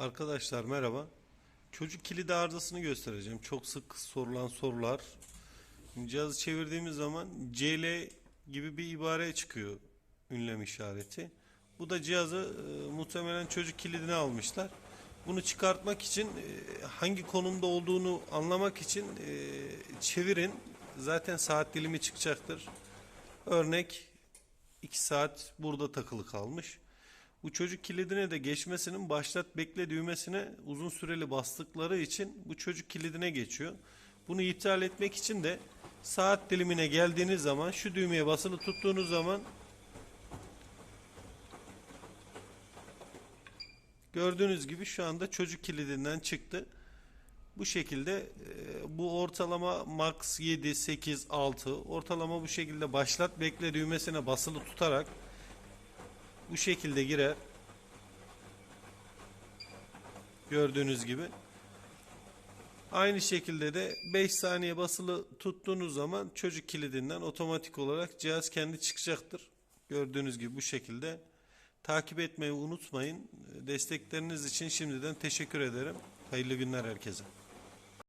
Arkadaşlar merhaba. Çocuk kilidi arızasını göstereceğim. Çok sık sorulan sorular. Cihazı çevirdiğimiz zaman CL gibi bir ibare çıkıyor ünlem işareti. Bu da cihazı e, muhtemelen çocuk kilidine almışlar. Bunu çıkartmak için e, hangi konumda olduğunu anlamak için e, çevirin. Zaten saat dilimi çıkacaktır. Örnek 2 saat burada takılı kalmış. Bu çocuk kilidine de geçmesinin başlat bekle düğmesine uzun süreli bastıkları için bu çocuk kilidine geçiyor. Bunu iptal etmek için de saat dilimine geldiğiniz zaman şu düğmeye basılı tuttuğunuz zaman gördüğünüz gibi şu anda çocuk kilidinden çıktı. Bu şekilde e, bu ortalama max 7, 8, 6 ortalama bu şekilde başlat bekle düğmesine basılı tutarak bu şekilde girer. Gördüğünüz gibi. Aynı şekilde de 5 saniye basılı tuttuğunuz zaman çocuk kilidinden otomatik olarak cihaz kendi çıkacaktır. Gördüğünüz gibi bu şekilde. Takip etmeyi unutmayın. Destekleriniz için şimdiden teşekkür ederim. Hayırlı günler herkese.